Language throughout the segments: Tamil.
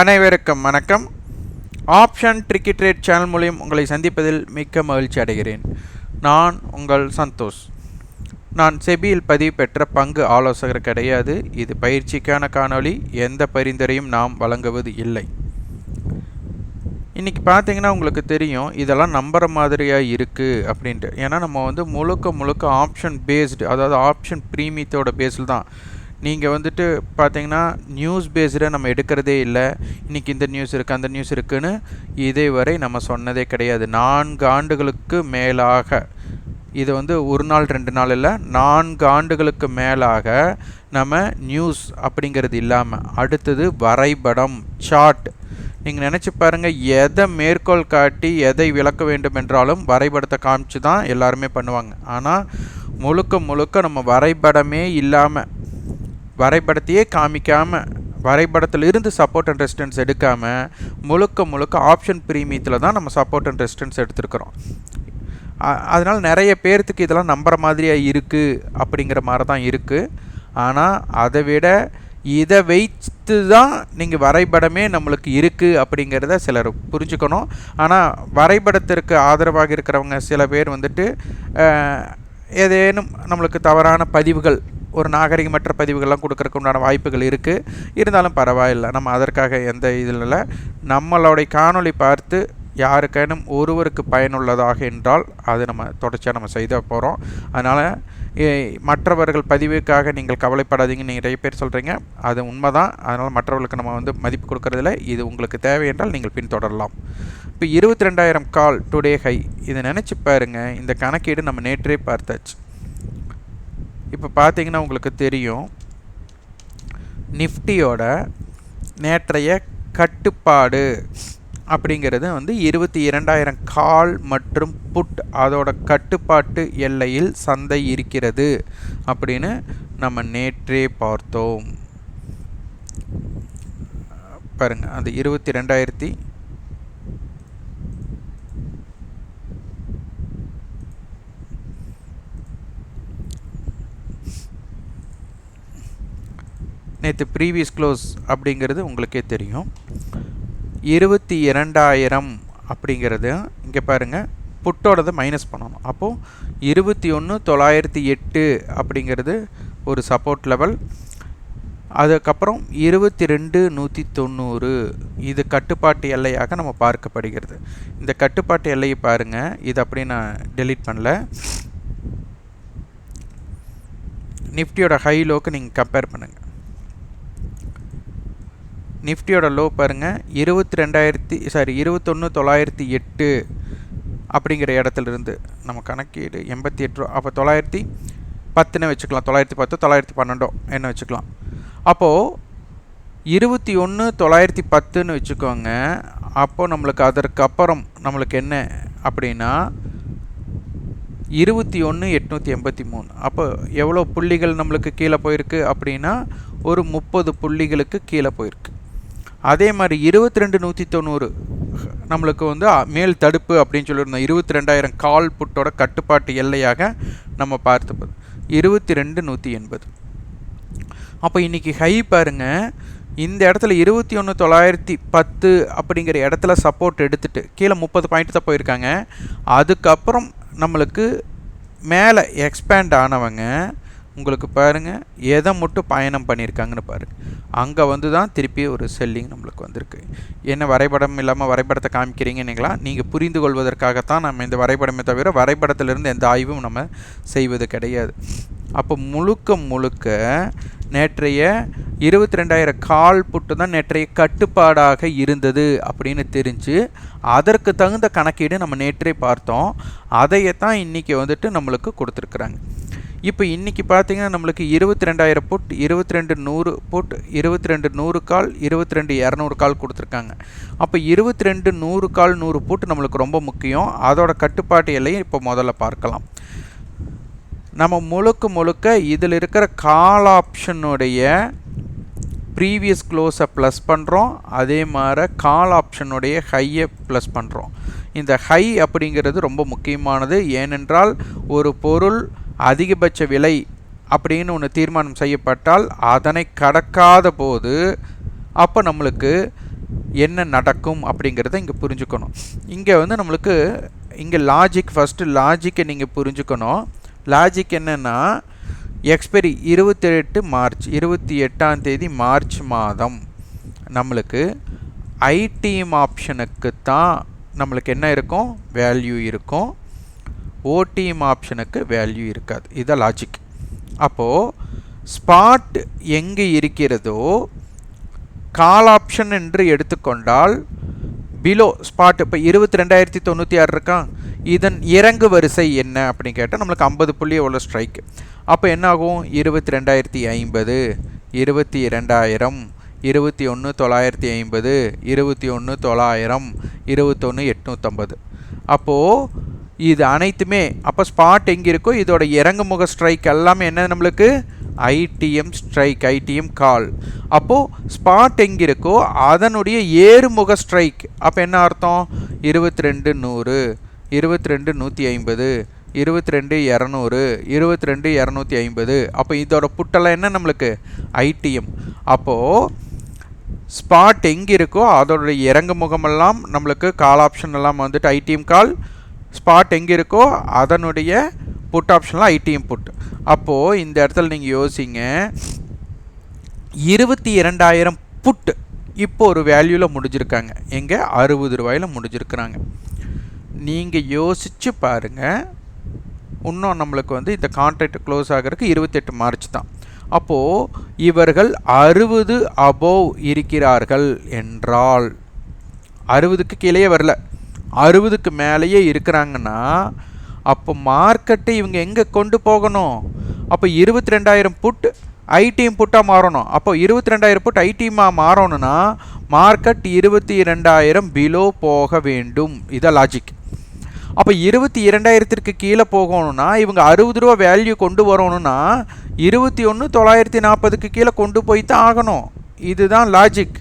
அனைவருக்கும் வணக்கம். ஆப்ஷன் ட்ரிக்கி ட்ரேட் சேனல் மூலியம் உங்களை சந்திப்பதில் மிக்க மகிழ்ச்சி அடைகிறேன். நான் உங்கள் சந்தோஷ். நான் செபியில் பதிவு பெற்ற பங்கு ஆலோசகர் கிடையாது. இது பயிற்சிக்கான காணொளி. எந்த பரிந்துரையும் நாம் வழங்குவது இல்லை. இன்றைக்கி பார்த்தீங்கன்னா உங்களுக்கு தெரியும் இதெல்லாம் நம்புகிற மாதிரியாக இருக்குது அப்படின்ட்டு. ஏன்னா நம்ம வந்து முழுக்க முழுக்க ஆப்ஷன் பேஸ்டு அதாவது ஆப்ஷன் ப்ரீமியத்தோட பேஸில் தான் நீங்கள் வந்துட்டு பார்த்தீங்கன்னா நியூஸ் பேஸ்டை நம்ம எடுக்கிறதே இல்லை. இன்றைக்கி இந்த நியூஸ் இருக்குது அந்த நியூஸ் இருக்குன்னு இதே வரை நம்ம சொன்னதே கிடையாது. நான்கு ஆண்டுகளுக்கு மேலாக. இது வந்து ஒரு நாள் ரெண்டு நாள் இல்லை. நான்கு ஆண்டுகளுக்கு மேலாக நம்ம நியூஸ் அப்படிங்கிறது இல்லாமல் அடுத்தது வரைபடம் சார்ட் நீங்கள் நினச்சி பாருங்கள் எதை மேற்கோள் காட்டி எதை விளக்க வேண்டும் என்றாலும் வரைபடத்தை காமிச்சு தான் எல்லாருமே பண்ணுவாங்க. ஆனால் முழுக்க முழுக்க நம்ம வரைபடமே இல்லாமல் வரைபடத்தையே காமிக்காமல் வரைபடத்தில் இருந்து சப்போர்ட் அண்ட் ரெசிஸ்டன்ஸ் எடுக்காமல் முழுக்க முழுக்க ஆப்ஷன் ப்ரீமியத்தில் தான் நம்ம சப்போர்ட் அண்ட் ரெசிஸ்டன்ஸ் எடுத்துருக்குறோம். அதனால் நிறைய பேர்த்துக்கு இதெல்லாம் நம்புகிற மாதிரியாக இருக்குது அப்படிங்கிற மாதிரி தான் இருக்குது ஆனால் அதை விட இதை வைத்து தான் நீங்கள் வரைபடமே நம்மளுக்கு இருக்குது அப்படிங்கிறத சிலர் புரிஞ்சுக்கணும். ஆனால் வரைபடத்திற்கு ஆதரவாக இருக்கிறவங்க சில பேர் வந்துட்டு ஏதேனும் நம்மளுக்கு தவறான பதிவுகள் ஒரு நாகரிகமற்ற பதிவுகள்லாம் கொடுக்கறக்கு உண்டான வாய்ப்புகள் இருக்குது இருந்தாலும் பரவாயில்லை. நம்ம அதற்காக எந்த இதில் இல்லை. நம்மளுடைய காணொளி பார்த்து யாருக்கேனும் ஒருவருக்கு பயனுள்ளதாக என்றால் அது நம்ம தொடர்ச்சியாக நம்ம செய்த போகிறோம் அதனால் மற்றவர்கள் பதிவுக்காக நீங்கள் கவலைப்படாதீங்கன்னு நிறைய பேர் சொல்கிறீங்க அது உண்மை தான் அதனால் மற்றவர்களுக்கு நம்ம வந்து மதிப்பு கொடுக்கறதில்ல. இது உங்களுக்கு தேவை என்றால் நீங்கள் பின்தொடரலாம். இப்போ இருபத்தி ரெண்டாயிரம் கால் டுடே ஹை. இதை நினச்சி பாருங்கள் இந்த கணக்கீடு நம்ம நேற்றே பார்த்தாச்சு. இப்போ பார்த்தீங்கன்னா உங்களுக்கு தெரியும். நிஃப்டியோட நேற்றைய கட்டுப்பாடு அப்படிங்கிறது வந்து இருபத்தி இரண்டாயிரம் கால் மற்றும் புட் அதோட கட்டுப்பாட்டு எல்லையில் சந்தை இருக்கிறது அப்படின்னு நம்ம நேற்றே பார்த்தோம். பாருங்கள் அந்த இருபத்தி ரெண்டாயிரத்தி நேற்று ப்ரீவியஸ் க்ளோஸ் அப்படிங்கிறது உங்களுக்கே தெரியும். இருபத்தி இரண்டாயிரம் அப்படிங்கிறது இங்கே பாருங்கள் புட்டோடதை மைனஸ் பண்ணணும். அப்போது இருபத்தி ஒன்று தொள்ளாயிரத்தி எட்டு அப்படிங்கிறது ஒரு சப்போர்ட் லெவல் அதுக்கப்புறம் இருபத்தி ரெண்டு நூற்றி தொண்ணூறு இது கட்டுப்பாட்டு எல்லையாக நம்ம பார்க்கப்படுகிறது. இந்த கட்டுப்பாட்டு எல்லையை பாருங்கள் இது அப்படியே நான் டெலீட் பண்ணல. நிஃப்டியோட ஹை லோக்கு நீங்கள் கம்பேர் பண்ணுங்கள் நிஃப்டியோட லோ பாருங்கள் இருபத்தி ரெண்டாயிரத்தி சாரி இருபத்தொன்று தொள்ளாயிரத்தி எட்டு அப்படிங்கிற இடத்துல இருந்து நம்ம கணக்கீடு எண்பத்தி எட்டு ரூபா. அப்போ தொள்ளாயிரத்தி பத்துன்னு வச்சுக்கலாம். தொள்ளாயிரத்தி பத்து தொள்ளாயிரத்தி பன்னெண்டோ என்ன வச்சுக்கலாம். அப்போது இருபத்தி ஒன்று தொள்ளாயிரத்தி பத்துன்னு வச்சுக்கோங்க. அப்போது நம்மளுக்கு அதற்கு அப்புறம் நம்மளுக்கு என்ன அப்படின்னா இருபத்தி ஒன்று எட்நூற்றி எண்பத்தி மூணு. அப்போ எவ்வளோ புள்ளிகள் நம்மளுக்கு கீழே போயிருக்கு அப்படின்னா ஒரு முப்பது புள்ளிகளுக்கு கீழே போயிருக்கு. அதே மாதிரி இருபத்தி ரெண்டு நூற்றி தொண்ணூறு நம்மளுக்கு வந்து மேல் தடுப்பு அப்படின்னு சொல்லியிருந்தோம். இருபத்தி ரெண்டாயிரம் கால் புட்டோட கட்டுப்பாட்டு எல்லையாக நம்ம பார்த்துப்பது இருபத்தி ரெண்டு நூற்றி எண்பது. அப்போ இன்றைக்கி ஹை பாருங்கள் இந்த இடத்துல இருபத்தி ஒன்று தொள்ளாயிரத்தி பத்து அப்படிங்கிற இடத்துல சப்போர்ட் எடுத்துகிட்டு கீழே முப்பது பாயிண்ட் தான் போயிருக்காங்க. அதுக்கப்புறம் நம்மளுக்கு மேலே எக்ஸ்பேண்ட் ஆனவங்க உங்களுக்கு பாருங்கள் எதை மட்டும் பயணம் பண்ணியிருக்காங்கன்னு பாருங்கள் அங்கே வந்து தான் திருப்பி ஒரு செல்லிங் நம்மளுக்கு வந்திருக்கு. என்ன வரைபடம் இல்லாமல் வரைபடத்தை காமிக்கிறீங்கன்னீங்களா நீங்கள் புரிந்து கொள்வதற்காகத்தான் நம்ம இந்த வரைபடமே தவிர வரைபடத்திலிருந்து எந்த ஆய்வும் நம்ம செய்வது கிடையாது. அப்போ முழுக்க முழுக்க நேற்றைய இருபத்தி ரெண்டாயிரம் கால் புட்டு தான் நேற்றைய கட்டுப்பாடாக இருந்தது அப்படின்னு தெரிஞ்சு அதற்கு தகுந்த கணக்கீடு நம்ம நேற்றே பார்த்தோம். அதையே தான் இன்றைக்கி வந்துட்டு நம்மளுக்கு கொடுத்துருக்குறாங்க. இப்போ இன்றைக்கி பார்த்தீங்கன்னா நம்மளுக்கு இருபத்தி ரெண்டாயிரம் புட் இருபத்தி ரெண்டு நூறு புட் இருபத்தி ரெண்டு நூறு கால் இருபத்தி ரெண்டு இரநூறு கால் கொடுத்துருக்காங்க. அப்போ இருபத்தி ரெண்டு நூறு கால் நூறு புட் நம்மளுக்கு ரொம்ப முக்கியம். அதோட கட்டுப்பாட்டு எல்லையும் இப்போ முதல்ல பார்க்கலாம். நம்ம முழுக்க முழுக்க இதில் இருக்கிற கால் ஆப்ஷனுடைய ப்ரீவியஸ் க்ளோஸை ப்ளஸ் பண்ணுறோம் அதே மாதிரி கால் ஆப்ஷனுடைய ஹையை ப்ளஸ் பண்ணுறோம் இந்த ஹை அப்படிங்கிறது ரொம்ப முக்கியமானது. ஏனென்றால் ஒரு பொருள் அதிகபட்ச விலை அப்படின்னு ஒன்று தீர்மானம் செய்யப்பட்டால் அதனை கடக்காத போது அப்போ நம்மளுக்கு என்ன நடக்கும் அப்படிங்கிறத இங்கே புரிஞ்சுக்கணும். இங்கே வந்து நம்மளுக்கு இங்கே லாஜிக் ஃபஸ்ட்டு லாஜிக்கை நீங்கள் புரிஞ்சுக்கணும். லாஜிக் என்னென்னா எக்ஸ்பெரி இருபத்தெட்டு மார்ச் இருபத்தி எட்டாம் தேதி மார்ச் மாதம் நம்மளுக்கு ஐடிஎம் ஆப்ஷனுக்கு தான் நம்மளுக்கு என்ன இருக்கும்? வேல்யூ இருக்கும். ஓடிஎம் ஆப்ஷனுக்கு வேல்யூ இருக்காது. இதான் லாஜிக் அப்போது ஸ்பாட் எங்கே இருக்கிறதோ கால் ஆப்ஷன் என்று எடுத்துக்கொண்டால் பிலோ ஸ்பாட் இப்போ இருபத்தி ரெண்டாயிரத்தி தொண்ணூற்றி ஆறு இருக்கான் இதன் இறங்கு வரிசை என்ன அப்படின்னு கேட்டால் நம்மளுக்கு ஐம்பது புள்ளி எவ்வளோ ஸ்ட்ரைக் அப்போ என்னாகும் இருபத்தி ரெண்டாயிரத்தி ஐம்பது இருபத்தி ரெண்டாயிரம் இருபத்தி ஒன்று தொள்ளாயிரத்தி ஐம்பது இருபத்தி ஒன்று தொள்ளாயிரம் இருபத்தொன்று எட்நூற்றம்பது அப்போது இது அனைத்துமே அப்போ ஸ்பாட் எங்கே இருக்கோ இதோட இறங்குமுக ஸ்ட்ரைக் எல்லாமே என்ன நம்மளுக்கு? ஐடிஎம் ஸ்ட்ரைக் ஐடிஎம் கால் அப்போது ஸ்பாட் எங்கே இருக்கோ அதனுடைய ஏறுமுக ஸ்ட்ரைக் அப்போ என்ன அர்த்தம்? இருபத்தி ரெண்டு நூறு இருபத்தி ரெண்டு நூற்றி ஐம்பது இருபத்தி ரெண்டு இரநூறு இருபத்தி ரெண்டு இரநூத்தி ஐம்பது. அப்போ இதோட புட்டெல்லாம் என்ன நம்மளுக்கு? ஐடிஎம் அப்போது ஸ்பாட் எங்கே இருக்கோ அதோடைய இறங்கு முகமெல்லாம் நம்மளுக்கு கால் ஆப்ஷன் எல்லாம் வந்துட்டு ஐடிஎம் கால் ஸ்பாட் எங்கே இருக்கோ அதனுடைய புட் ஆப்ஷன்லாம் ஐடி புட் அப்போது இந்த இடத்துல நீங்கள் யோசிங்க. இருபத்தி இரண்டாயிரம் புட் இப்போ ஒரு வேல்யூவில் முடிஞ்சிருக்காங்க. எங்கே? அறுபது ரூபாயில் முடிஞ்சிருக்கிறாங்க. நீங்கள் யோசித்து பாருங்கள் இன்னும் நம்மளுக்கு வந்து இந்த கான்ட்ராக்ட் க்ளோஸ் ஆகிறதுக்கு இருபத்தெட்டு மார்ச் தான். அப்போது இவர்கள் அறுபது அபோவ் இருக்கிறார்கள் என்றால் அறுபதுக்கு கீழே வரல. அறுபதுக்கு மேலேயே இருக்கிறாங்கன்னா அப்போ மார்க்கெட்டை இவங்க எங்கே கொண்டு போகணும்? அப்போ இருபத்தி ரெண்டாயிரம் புட் ஐடிஎம் புட்டாக மாறணும். அப்போ இருபத்தி ரெண்டாயிரம் புட் ஐடிஎம்மாக மாறணும்னா மார்க்கெட் இருபத்தி ரெண்டாயிரம் பிலோ போக வேண்டும். இதான் லாஜிக் அப்போ இருபத்தி இரண்டாயிரத்திற்கு கீழே போகணும்னா இவங்க அறுபது ரூபா வேல்யூ கொண்டு வரணும்னா இருபத்தி ஒன்று தொள்ளாயிரத்தி நாற்பதுக்கு கீழே கொண்டு போய் தான் ஆகணும். இதுதான் லாஜிக்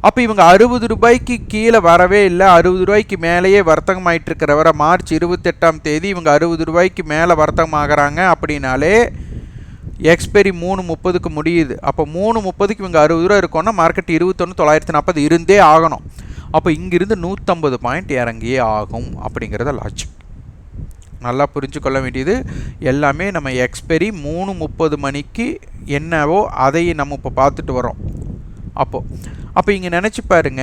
அப்போ இவங்க அறுபது ரூபாய்க்கு கீழே வரவே இல்லை. அறுபது ரூபாய்க்கு மேலேயே வர்த்தகம் ஆகிட்டு வர மார்ச் இருபத்தெட்டாம் தேதி இவங்க அறுபது ரூபாய்க்கு மேலே வர்த்தகம் ஆகிறாங்க அப்படின்னாலே எக்ஸ்பெரி மூணு முப்பதுக்கு முடியுது. அப்போ மூணு முப்பதுக்கு இவங்க அறுபது ரூபா இருக்கோன்னா மார்க்கெட் இருபத்தொன்று தொள்ளாயிரத்தி நாற்பது இருந்தே ஆகணும். அப்போ இங்கிருந்து நூற்றம்பது பாயிண்ட் இறங்கியே ஆகும் அப்படிங்கிறத லாஜிக் நல்லா புரிஞ்சு கொள்ள வேண்டியது. எல்லாமே நம்ம எக்ஸ்பெரி மூணு முப்பது மணிக்கு என்னவோ அதை நம்ம இப்போ பார்த்துட்டு வரோம் அப்போது அப்போ இங்கே நினச்சி பாருங்க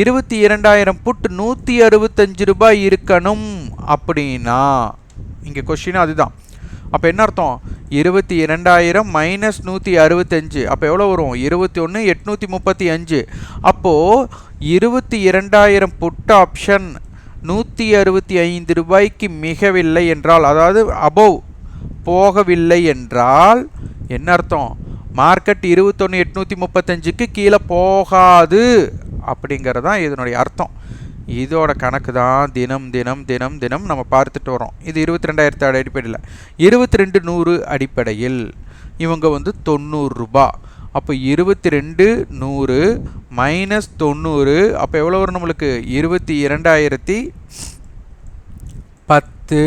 இருபத்தி இரண்டாயிரம் புட் நூற்றி அறுபத்தஞ்சு ரூபாய் இருக்கணும் அப்படின்னா இங்கே கொஷின் அதுதான். அப்போ என்ன அர்த்தம்? இருபத்தி இரண்டாயிரம் மைனஸ் நூற்றி அறுபத்தஞ்சு அப்போ எவ்வளோ வரும்? இருபத்தி ஒன்று எட்நூற்றி முப்பத்தி அஞ்சு. அப்போது இருபத்தி இரண்டாயிரம் புட் ஆப்ஷன் நூற்றி அறுபத்தி ஐந்து ரூபாய்க்கு மிகவில்லை என்றால் அதாவது அபோவ் போகவில்லை என்றால் என்ன அர்த்தம்? மார்க்கெட் இருபத்தொன்று எட்நூற்றி முப்பத்தஞ்சுக்கு கீழே போகாது அப்படிங்கிறது தான் இதனுடைய அர்த்தம். இதோட கணக்கு தான் தினம் தினம் தினம் தினம் நம்ம பார்த்துட்டு வரோம் இது இருபத்தி ரெண்டாயிரத்து அடிப்படையில். இருபத்தி ரெண்டு நூறு அடிப்படையில் இவங்க வந்து தொண்ணூறுரூபா அப்போ இருபத்தி ரெண்டு நூறு மைனஸ் தொண்ணூறு அப்போ எவ்வளோ வரும் நம்மளுக்கு? இருபத்தி இரண்டாயிரத்தி பத்து.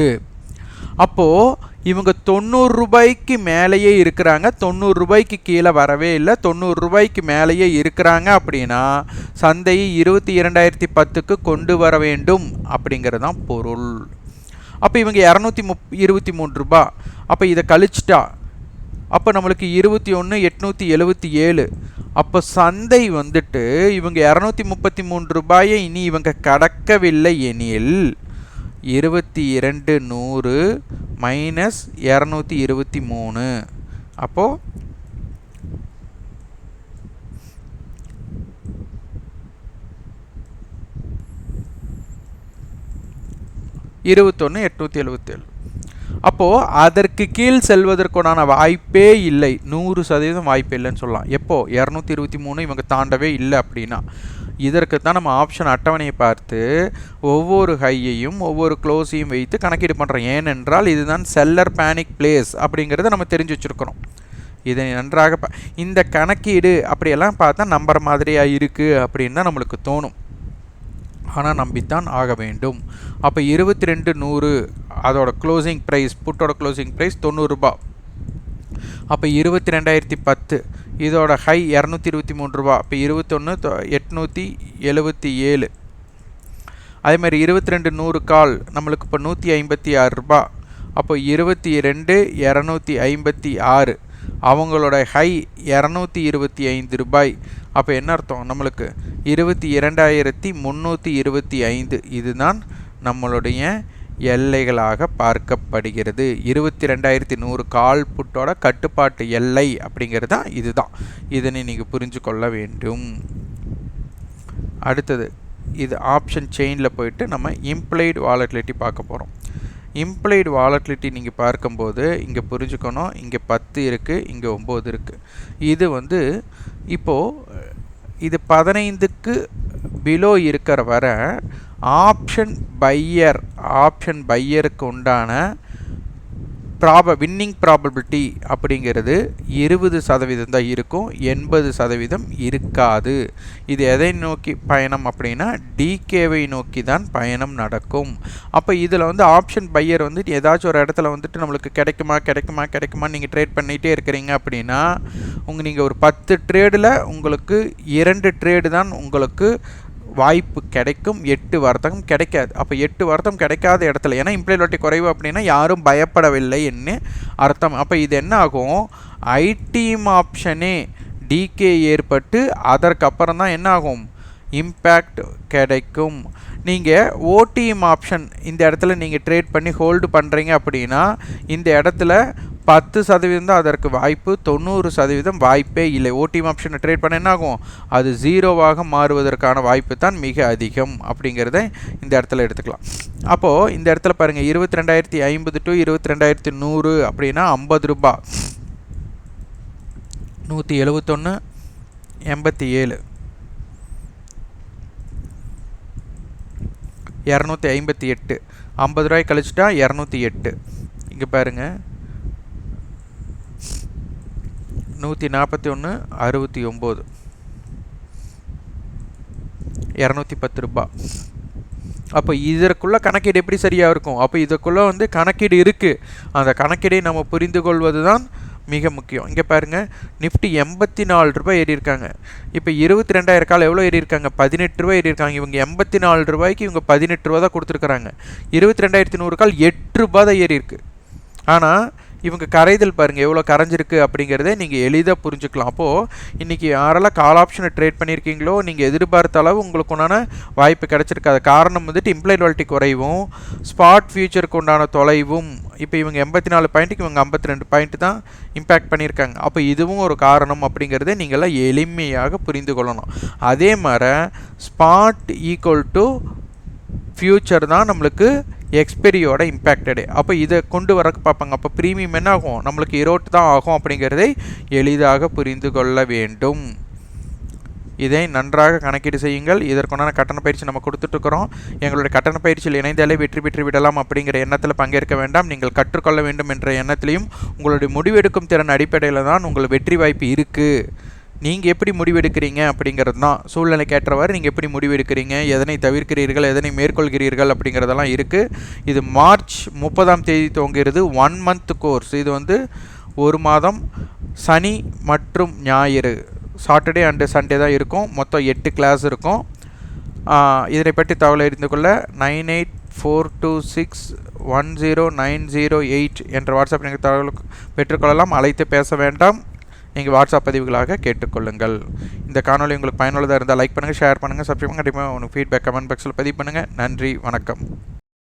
அப்போது இவங்க தொண்ணூறு ரூபாய்க்கு மேலேயே இருக்கிறாங்க. தொண்ணூறு ரூபாய்க்கு கீழே வரவே இல்லை. தொண்ணூறு ரூபாய்க்கு மேலேயே இருக்கிறாங்க அப்படின்னா சந்தையை இருபத்தி இரண்டாயிரத்தி பத்துக்கு கொண்டு வர வேண்டும் அப்படிங்கிறது தான் பொருள். அப்போ இவங்க இரநூத்தி முப் இருபத்தி மூணு ரூபா. அப்போ இதை கழிச்சிட்டா அப்போ நம்மளுக்கு இருபத்தி ஒன்று எட்நூற்றி எழுபத்தி ஏழு. அப்போ சந்தை வந்துட்டு இவங்க இரநூத்தி முப்பத்தி மூணு ரூபாயை இனி இவங்க கடக்கவில்லை எனில் இருபத்தி இரண்டு நூறு மைனஸ் இரநூத்தி இருபத்தி மூணு. அப்போது இருபத்தொன்று எட்நூற்றி எழுபத்தேழு. அப்போது அதற்கு கீழ் செல்வதற்குண்டான வாய்ப்பே இல்லை. நூறு சதவீதம் வாய்ப்பே இல்லைன்னு சொல்லலாம். எப்போ? இரநூத்தி இருபத்தி மூணு இவங்க தாண்டவே இல்லை அப்படின்னா. இதற்கு தான் நம்ம ஆப்ஷன் அட்டவணையை பார்த்து ஒவ்வொரு ஹையையும் ஒவ்வொரு க்ளோஸையும் வைத்து கணக்கீடு பண்ணுறோம் ஏனென்றால் இதுதான் செல்லர் பேனிக் பிளேஸ் அப்படிங்கிறத நம்ம தெரிஞ்சு வச்சுருக்கிறோம். இதை நன்றாக ப இந்த கணக்கீடு அப்படியெல்லாம் பார்த்தா நம்புற மாதிரியாக இருக்குது அப்படின்னு தான் நம்மளுக்கு தோணும். ஆனால் நம்பித்தான் ஆக வேண்டும். அப்போ இருபத்தி ரெண்டு நூறு அதோட க்ளோசிங் ப்ரைஸ் புட்டோட க்ளோசிங் ப்ரைஸ் தொண்ணூறுரூபா அப்போ இருபத்தி ரெண்டாயிரத்தி பத்து. இதோட ஹை இரநூத்தி இருபத்தி மூணு ரூபா. அப்போ இருபத்தொன்று எட்நூற்றி எழுபத்தி ஏழு. அதே மாதிரி இருபத்தி ரெண்டு நூறு கால் நம்மளுக்கு இப்போ நூற்றி ஐம்பத்தி ஆறு ரூபா. அப்போ இருபத்தி ரெண்டு இரநூத்தி ஐம்பத்தி ஆறு. அவங்களோட ஹை இரநூத்தி இருபத்தி ஐந்து ரூபாய். அப்போ என்ன அர்த்தம் நம்மளுக்கு? இருபத்தி இரண்டாயிரத்தி முந்நூற்றி இருபத்தி ஐந்து. இதுதான் நம்மளுடைய எல்லைகளாக பார்க்கப்படுகிறது. இருபத்தி ரெண்டாயிரத்தி நூறு கால் புட்டோட கட்டுப்பாட்டு எல்லை அப்படிங்கிறது தான் இதுதான். இதனை நீங்கள் புரிஞ்சு கொள்ள வேண்டும். அடுத்தது இது ஆப்ஷன் செயினில் போயிட்டு நம்ம இம்ப்ளைடு வாலட்டிலிட்டி பார்க்க போகிறோம் இம்ப்ளைடு வாலட்டிலிட்டி நீங்கள் பார்க்கும்போது இங்கே புரிஞ்சுக்கணும் இங்கே பத்து இருக்குது இங்கே ஒம்பது இருக்குது இது வந்து இப்போது இது பதினைந்துக்கு பிலோ இருக்கிற வர ஆப்ஷன் பையர் ஆப்ஷன் பையருக்கு உண்டான ப்ராப வின்னிங் ப்ராபபிலிட்டி அப்படிங்கிறது இருபது சதவீதம் தான் இருக்கும் எண்பது சதவீதம் இருக்காது. இது எதை நோக்கி பயணம் அப்படின்னா டிகேவை நோக்கி தான் பயணம் நடக்கும். அப்போ இதில் வந்து ஆப்ஷன் பையர் வந்து ஏதாச்சும் ஒரு இடத்துல வந்துட்டு நம்மளுக்கு கிடைக்குமா கிடைக்குமா கிடைக்குமா நீங்கள் ட்ரேட் பண்ணிகிட்டே இருக்கிறீங்க அப்படின்னா உங்கள் நீங்கள் ஒரு பத்து ட்ரேடில் உங்களுக்கு இரண்டு ட்ரேடு தான் உங்களுக்கு வாய்ப்பு கிடைக்கும். எட்டு வர்த்தகம் கிடைக்காது. அப்போ எட்டு வர்த்தகம் கிடைக்காத இடத்துல ஏன்னா இம்ப்ளாய்பிலிட்டி குறைவு அப்படின்னா யாரும் பயப்படவில்லை என்ன அர்த்தம். அப்போ இது என்ன ஆகும்? ஐடிஎம் ஆப்ஷனே டிகே ஏற்பட்டு அதற்கப்புறம் தான் என்ன ஆகும்? இம்பேக்ட் கிடைக்கும். நீங்கள் ஓடிஎம் ஆப்ஷன் இந்த இடத்துல நீங்கள் ட்ரேட் பண்ணி ஹோல்டு பண்ணுறீங்க அப்படின்னா இந்த இடத்துல பத்து சதவீதம் தான் அதற்கு வாய்ப்பு தொண்ணூறு சதவீதம் வாய்ப்பே இல்லை. ஓடிஎம் ஆப்ஷனை ட்ரேட் பண்ண என்ன ஆகும்? அது ஜீரோவாக மாறுவதற்கான வாய்ப்பு தான் மிக அதிகம் அப்படிங்கிறத இந்த இடத்துல எடுத்துக்கலாம். அப்போது இந்த இடத்துல பாருங்கள் இருபத்தி ரெண்டாயிரத்தி ஐம்பது டு இருபத்தி ரெண்டாயிரத்தி நூறு அப்படின்னா ஐம்பது ரூபா. நூற்றி எழுபத்தொன்று எண்பத்தி ஏழு. இரநூத்தி ஐம்பத்தி எட்டு. ஐம்பது ரூபாய் கழிச்சிட்டா இரநூத்தி எட்டு. இங்கே பாருங்கள் நூற்றி நாற்பத்தி ஒன்று அறுபத்தி ஒம்பது இரநூத்தி பத்து ரூபா. அப்போ இதற்குள்ளே கணக்கீடு எப்படி சரியாக இருக்கும்? அப்போ இதுக்குள்ளே வந்து கணக்கீடு இருக்குது அந்த கணக்கீடை நம்ம புரிந்து கொள்வது தான் மிக முக்கியம். இங்கே பாருங்கள் நிஃப்டி எண்பத்தி நாலு ரூபாய் ஏறியிருக்காங்க. இப்போ இருபத்தி ரெண்டாயிரம் கால் எவ்வளோ ஏறியிருக்காங்க? பதினெட்டு ரூபாய் ஏறியிருக்காங்க. இவங்க எண்பத்தி நாலு ரூபாய்க்கு இவங்க பதினெட்டு ரூபா தான் கொடுத்துருக்குறாங்க. இருபத்தி ரெண்டாயிரத்தி நூறு கால் எட்டு ரூபா தான் ஏறியிருக்கு. ஆனால் இவங்க கரைதல் பாருங்கள் எவ்வளோ கரைஞ்சிருக்கு அப்படிங்கிறத நீங்கள் எளிதாக புரிஞ்சுக்கலாம். அப்போது இன்றைக்கி யாரெல்லாம் கால் ஆப்ஷனை ட்ரேட் பண்ணியிருக்கீங்களோ நீங்கள் எதிர்பார்த்த அளவு உங்களுக்கு உண்டான வாய்ப்பு கிடச்சிருக்காது காரணம் வந்துட்டு இம்ப்ளாய்வாலிட்டி குறைவும் ஸ்பாட் ஃபியூச்சருக்கு உண்டான தொலைவும். இப்போ இவங்க எண்பத்தி நாலு பாயிண்ட்டுக்கு இவங்க ஐம்பத்தி ரெண்டு பாயிண்ட் தான் இம்பேக்ட் பண்ணியிருக்காங்க. அப்போ இதுவும் ஒரு காரணம் அப்படிங்கிறத நீங்களாம் எளிமையாக புரிந்து கொள்ளணும். அதே மாதிரி ஸ்பாட் ஈக்குவல் டு ஃப்யூச்சர் தான் நம்மளுக்கு எக்ஸ்பெரியோட இம்பேக்டடு அப்போ இதை கொண்டு வரக்கு பார்ப்பாங்க. அப்போ ப்ரீமியம் என்ன ஆகும் நம்மளுக்கு இருபட்டு தான் ஆகும் அப்படிங்கிறதை எளிதாக புரிந்து கொள்ள வேண்டும். இதை நன்றாக கணக்கீடு செய்யுங்கள். இதற்குண்டான கட்டண பயிற்சி நம்ம கொடுத்துட்ருக்குறோம் எங்களுடைய கட்டண பயிற்சியில் இணைந்தாலே வெற்றி பெற்று விடலாம் அப்படிங்கிற எண்ணத்தில் பங்கேற்க வேண்டாம். நீங்கள் கற்றுக்கொள்ள வேண்டும் என்ற எண்ணத்திலையும் உங்களுடைய முடிவெடுக்கும் திறன் அடிப்படையில் தான் உங்கள் வெற்றி வாய்ப்பு இருக்குது நீங்கள் எப்படி முடிவெடுக்கிறீங்க அப்படிங்கிறது தான் சூழ்நிலைக்கு ஏற்றவாறு நீங்கள் எப்படி முடிவெடுக்கிறீங்க எதனை தவிர்க்கிறீர்கள் எதனை மேற்கொள்கிறீர்கள் அப்படிங்கிறதெல்லாம் இருக்குது இது மார்ச் முப்பதாம் தேதி துவங்குகிறது. ஒன் மந்த் கோர்ஸ் இது வந்து ஒரு மாதம் சனி மற்றும் ஞாயிறு. சாட்டர்டே அண்டு சண்டே தான் இருக்கும். மொத்தம் எட்டு கிளாஸ் இருக்கும். இதனை பற்றி தகவல் அறிந்து கொள்ள nine eight four two six one zero nine zero eight என்ற வாட்ஸ்அப் நீங்கள் தகவல் பெற்றுக்கொள்ளலாம் அழைத்து பேச வேண்டாம். நீங்கள் வாட்ஸ்அப் பதிவுகளாக கேட்டுக்கொள்ளுங்கள். இந்த காணொலி உங்களுக்கு பயனுள்ளதாக இருந்தால் லைக் பண்ணுங்கள் ஷேர் பண்ணுங்கள் சப்ஸ்கிரைப் கண்டிப்பாக உங்களுக்கு ஃபீட்பேக் கமெண்ட் பாக்ஸில் பதிவு பண்ணுங்கள் நன்றி வணக்கம்.